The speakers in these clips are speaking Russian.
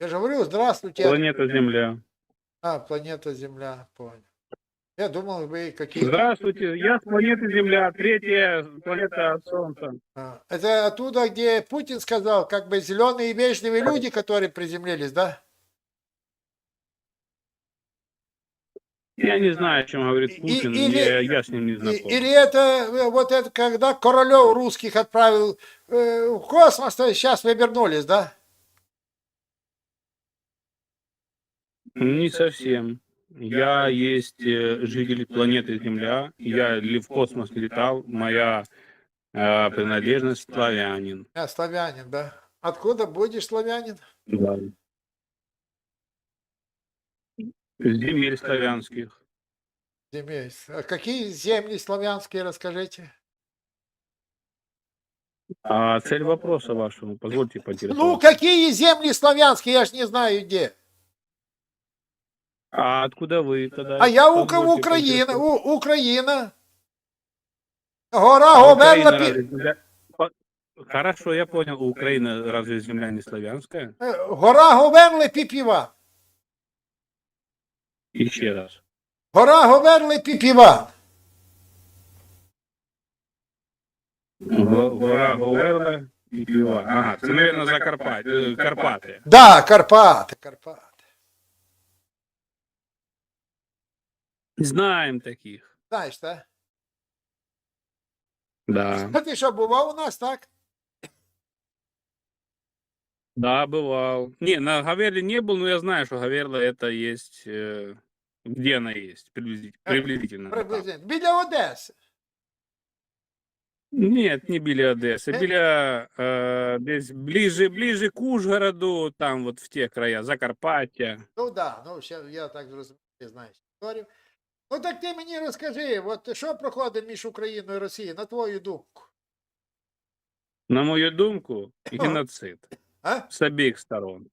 Я же говорю, здравствуйте. Планета Земля. А, планета Земля, понял. Я думал, вы какие-то... Здравствуйте, я с планеты Земля, третья планета Солнца. А, Это оттуда, где Путин сказал, как бы зеленые и вежливые люди, которые приземлились, да? Я не знаю, о чем говорит И- Путин, или- я, я с ним не знаком. Или это э, вот это, когда королев русских отправил э, в космос, то сейчас вы вернулись, да? Не совсем. Я есть э, житель планеты Земля, я ли в космос летал, моя э, принадлежность славянин. А, славянин, да? Откуда будешь славянин? Да. Земель славянских. Земель. А какие земли славянские, расскажите? А цель вопроса вашего, позвольте Ну, поинтересоваться. какие земли славянские, я ж не знаю где. А откуда вы тогда? А я у кого Позвольте Украина, поинтересоваться. у, Украина. Гора А Говерла, Украина пи- разве земля- По- Хорошо, я понял. У Украины разве земля не славянская? э, гора Говерли Піпіва. Еще раз. Гора Говерли Піпіва. Го- Гора Говерла і Піва. Ага, це, мабуть, Закарпаття, Карпати. Да, Карпати, Карпати. Знаем таких. Знаєш, так? Да. А ти що, бував у нас, так? Да, бывал. Не, на Гаверле не был, но я знаю, что Гаверла это есть... э, где она есть? Приблизительно. Э, приблизительно там. Приблизно. Біля Одеси. Нет, не біля Одеси, Э? біля э, десь ближе, ближе к Ужгороду, там вот в те края, Закарпаття. Ну да, ну ще я так зрозумів, ти знаєш історію. Ну так ти мені розкажи, от що проходить між Україною і Росією, на твою думку? На мою думку, геноцид А? с обеих сторон.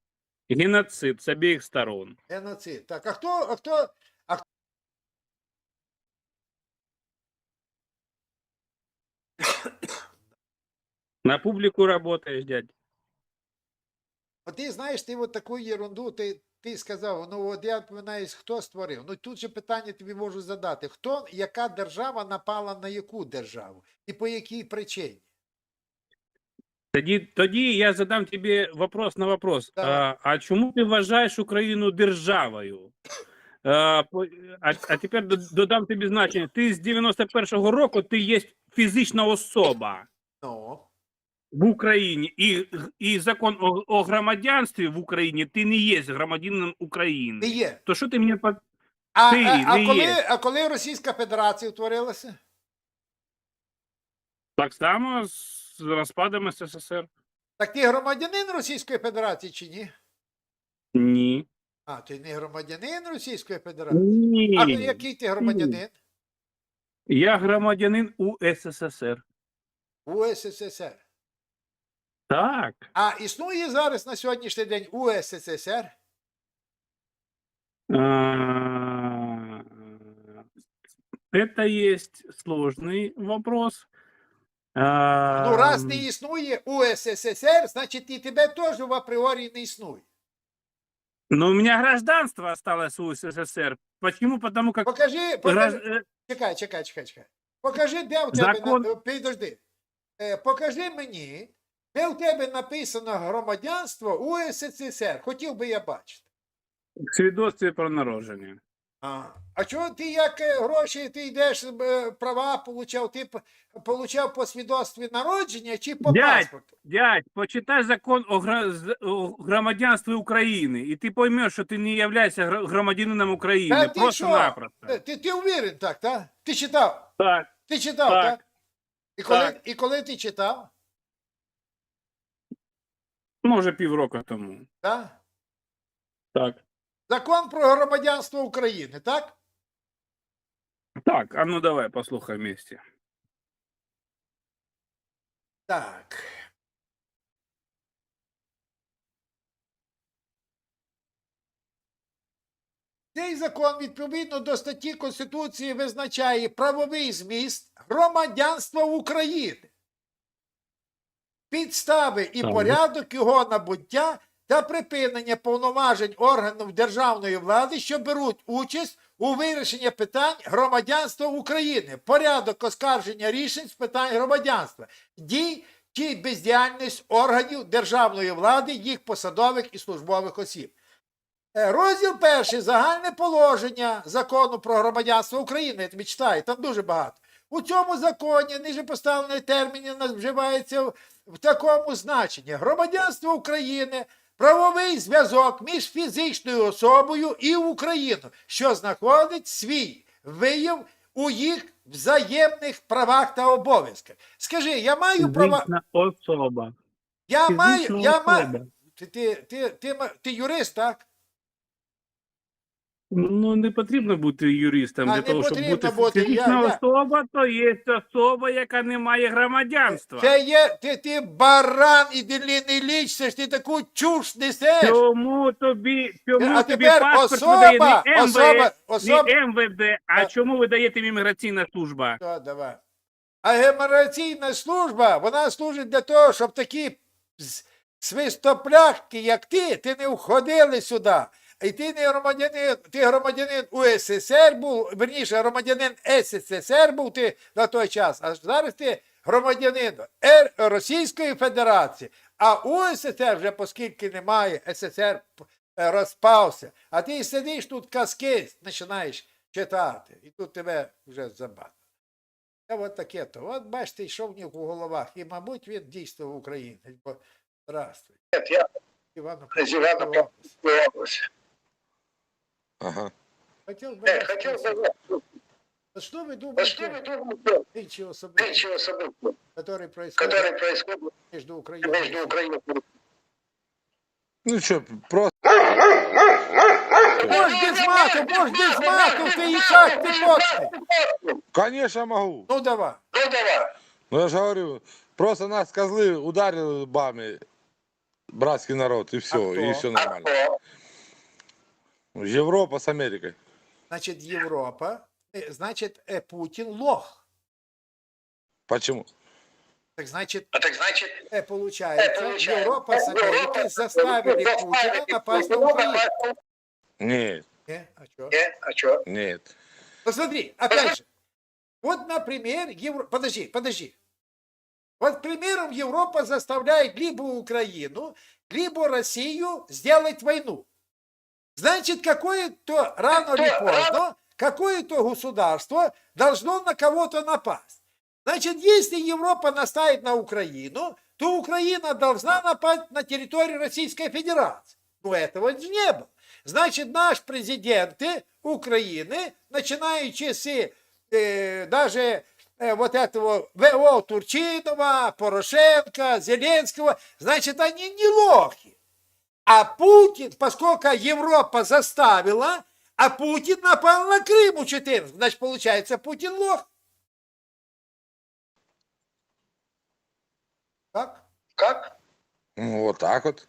Геноцид с обеих сторон. Геноцид. Так, а хто, а хто, а хто- На публику работаешь, дядь. От ти знаєш, ти от таку ерунду, ти, ти сказав, ну от я пам'ятаю, хто створив. Ну тут же питання тобі можу задати. Хто, яка держава напала на яку державу? І по якій причині? Тоді, тоді я задам тобі вопрос на вопрос. А, а чому ти вважаєш Україну державою? А, а, а тепер додам тобі значення. Ти з 91-го року ти є фізична особа Ну, в Україні. І, і закон о, о громадянстві в Україні ти не є громадянином України. не є. То що ти мені по- А, Ти а, а, не коли, є. а коли Російська Федерація утворилася? так само з розпадом СССР? Так ти громадянин Російської Федерації чи ні? Ні. А, ти не громадянин Російської Федерації? Ні. А який ти громадянин? Я громадянин УССР. У СССР. Так. А існує зараз на сьогоднішній день УССР? А, Это есть сложный вопрос. А, Ну, раз не існує УССР, значить і тебе теж в апріорі не існує. Но у меня гражданство осталось у СССР. Почему? Потому как... Покажи, гражд- покажи, э, чекай, чекай, чекай, чекай. Покажи, де в тебе Закон- на- підожди. Е, покажи мені, де в тебе написано громадянство УССР. Хотів би я бачити. Свідоцтво про народження. А, а чого ти як е, гроші, ти йдеш е, права получав, ти получав по свідоцтві народження чи по Дядь, паспорту? Дядь, почитай закон о, гра- о громадянстві України, і ти поймеш, що ти не являєшся громадянином України. Та ти Просто-напросто. Е, Ти, ти уверен так, так? Ти читав? Так. Ти читав, так? Так. І, коли, Так. і коли ти читав? Може, півроку тому. Так? Так. Закон про громадянство України, так? Так, а ну давай послухай вместе. Так. Цей закон відповідно до статті Конституції визначає правовий зміст громадянства України, підстави і порядок його набуття та припинення повноважень органів державної влади, що беруть участь у вирішенні питань громадянства України, порядок оскарження рішень з питань громадянства, дій чи бездіяльність органів державної влади, їх посадових і службових осіб. Е, Розділ перший загальне положення закону про громадянство України. Я тобі читаю, там дуже багато. У цьому законі ниже поставлений термін вживається в, такому значенні: громадянство України, правовий зв'язок між фізичною особою і Україною, що знаходить свій вияв у їх взаємних правах та обов'язках. Скажи, я маю права. Фізична особа. Я маю, Фізична я маю. Ти, ти, ти, ти, ти юрист, так? Ну, не потрібно бути юристом А, для того, щоб бути бути. Фізична я- особа, то є особа, яка не має громадянства. Це є, ти, ти баран і деліний ліч, це ж ти таку чуш несеш. Чому тобі, чому А тобі тепер паспорт особа, видає не МВС, особа, особа. не МВД, а А- чому видає тобі імміграційна служба? То, давай. А гемораційна служба, вона служить для того, щоб такі свистопляхки, як ти, ти не входили сюди. І ти не громадянин, ти громадянин УССР був, верніше, громадянин СССР був ти на той час, а зараз ти громадянин Р- Російської Федерації. А УССР вже, оскільки немає, СССР е, розпався. А ти сидиш тут казки, починаєш читати. І тут тебе вже забагато. Та от таке то. От бачите, що в них у головах. І, мабуть, він дійсно українець. Бо здравствуй. Нет, я Івано из Ивано-Франковской области. Ага. Хотів би Э, вас хотел бы... а что вы А что думаете вы думаете нынче о событиях, нынче событиях, которые происходят которые происходят между Украиной между? Украиной Ну что, просто Можешь без мату, можешь без мату, ты и так, ты потный. Конечно могу. Ну давай. Ну давай. Ну я же говорю, просто нас козлы ударили лбами, братский народ, и все, кто? и все А нормально. кто? Европа с Америкой. Значит, Европа, э, значит, э, Путин лох. Почему? Так значит, А так значит, э, получается, получается, Европа с Америкой заставили Путина напасть на Украину. Нет, Не, а что? Украину. А что? нет. Посмотри, опять же. Вот, например, Евро... подожди, подожди. Вот, к примеру, Европа заставляет либо Украину, либо Россию сделать войну. Значит, какое-то рано или поздно, какое-то государство должно на кого-то напасть. Значит, если Европа настаивает на Украину, то Украина должна напасть на территорию Российской Федерации. Но этого не было. Значит, наш президенты Украины, начинаючи с э, даже э, вот этого ВО Турчинова, Порошенко, Зеленского, значит, они не лохи. А Путин, поскольку Европа заставила, а Путин напал на Крым у 14, значит, получается, Путин лох. Как? Как? Ну, вот так вот.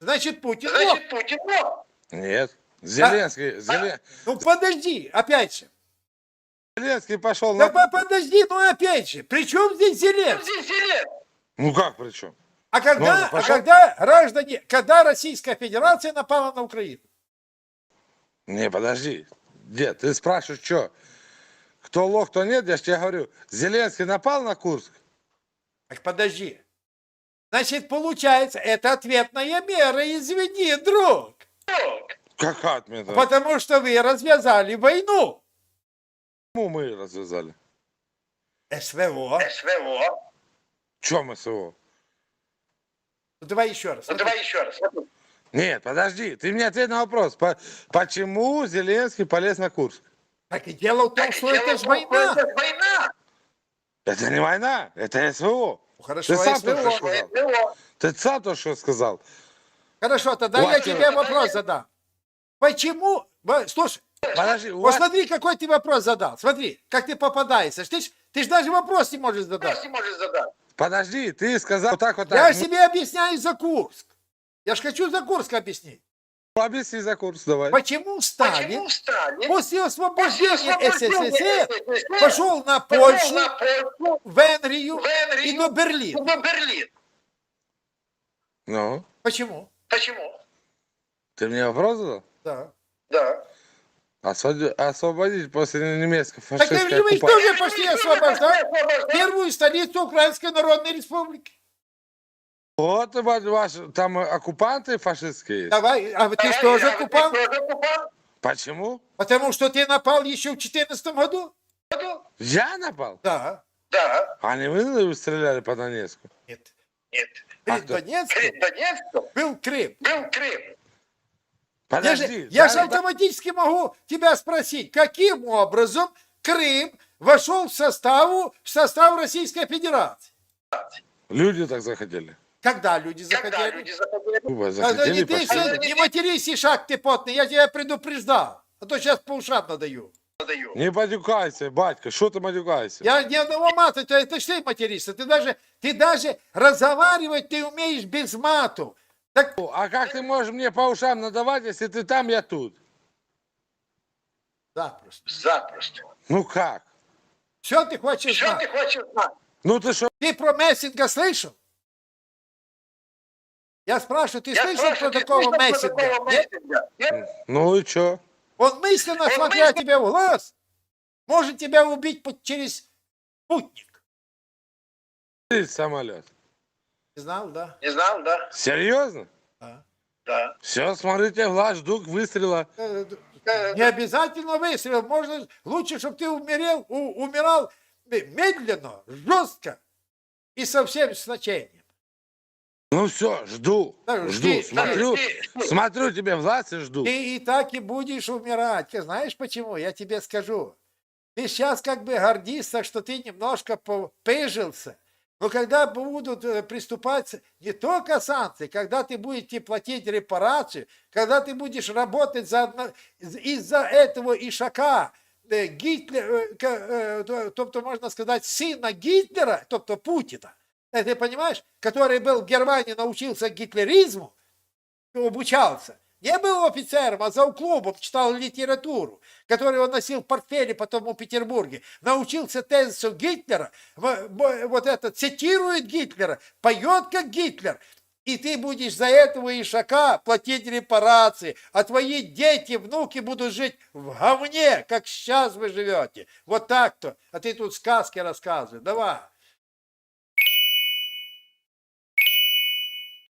Значит, Путин лох. Значит, Путин лох. Нет. Зеленский, Зеле- Ну, подожди, опять же. Зеленский пошел Да на... по- подожди, ну опять же, при чем здесь Зеленский? Здесь Зеленский. Ну как причем? А когда, а пошел. когда граждане, когда Российская Федерация напала на Украину? Не, подожди. Дед, ты спрашиваешь, что? Кто лох, кто нет, я же тебе говорю. Зеленский напал на Курск? Так подожди. Значит, получается, это ответная мера, извини, друг. Какая отмена? Потому что вы развязали войну. Почему мы развязали? СВО. СВО. Чем СВО? Ну, давай еще раз. Ну давай еще раз. Нет, подожди, ты мне ответь на вопрос. По- почему Зеленский полез на Курск? Так и дело в том, Так, что это же война. Это война. Это не война, это СВО. Ну, Хорошо, Ты сам СВО. что сказал. СВО. Ты сам то, что сказал. Хорошо, тогда я Ладно. тебе вопрос задам. Почему? Слушай, Подожди, вот вас... смотри, какой ты вопрос задал. Смотри, как ты попадаешься. Ты ж, ты ж даже вопрос не можешь задать. Вопрос не можешь задать. Подожди, ты сказал вот так вот Я так. себе объясняю за Курск. Я ж хочу за Курск объяснить. Объясни за курс, давай. Почему Сталин Почему Сталин после освобождения освобождения СССР СССР пошел на пошел Польшу, на Польшу, Венгрию Венгрию и до Берлина? на Берлин? Ну, Почему? Почему? ты мне вопрос задал? Да. Да. Освободить, после немецкой Так фашистской вы оккупации. тоже пошли освобождать первую столицу Украинской Народной Республики. Вот ваши, там оккупанты фашистские. Давай, а ты что же а оккупант? Почему? Потому что ты напал еще в 2014 году? Я напал? Да. Да. А не вы стреляли по Донецку? Нет. Нет. А Перед кто? Донецком Перед Донецком был Крым. был Крым. Я Подожди. же, я же да- автоматически могу тебя спросить, каким образом Крым вошел в, составу, в состав Российской Федерации? Люди так захотели. Когда люди Когда захотели? люди захотели? Куба А, захотели не, ты пошли. не матерись, и шаг ты потный, я тебя предупреждал. А то сейчас по ушам надаю. Даю. Не матюкайся, батька, что ты матюкайся? Я ни одного мата, то это ж ты материшься. Ты даже, ты даже разговаривать ты умеешь без мату. Так А как ты можешь мне по ушам надавать, если ты там, я тут? запросто. Запросто. Ну как? Все ты хочешь Что ты знать? хочешь знать? Ну ты что? Ты про Мессинга слышал? Я спрашиваю, ты Я слышал спрашиваю, про ты такого слышал про Мессинга? такого Нет? Мессинга? Нет? Ну и что? Он мысленно, Он смотря мысленно- тебе в глаз, может тебя убить через спутник. самолет. Не знал, да? Не знал, да? Серьезно? Да. Да. Все, смотрите в глаз, жду выстрела. Э, Э, Не обязательно выстрел. Можно лучше, чтобы ты умерел, у- умирал медленно, жестко и со всем значением. Ну все, жду. Да, жду, жди, смотрю, жди, жди. смотрю тебе в глаз и жду. Ты и так и будешь умирать. Ты знаешь почему? Я тебе скажу. Ты сейчас как бы гордишься, что ты немножко попыжился. Но когда будут э, приступать не только санкции, когда ты будете платить репарацию, когда ты будешь работать за из-за этого Ишака, ка- е, то- тобто можна сказати, сина Гитлера, тобто Путина, Э, ты понимаешь, который был в Германии, научился гитлеризму, обучался. Не был офицером, а за клубом читал литературу, которую он носил в портфеле потом в Петербурге. Научился тезису Гитлера, вот это, цитирует Гитлера, поет как Гитлер. И ты будешь за этого ишака платить репарации, а твои дети, внуки будут жить в говне, как сейчас вы живете. Вот так-то. А ты тут сказки рассказывай. Давай.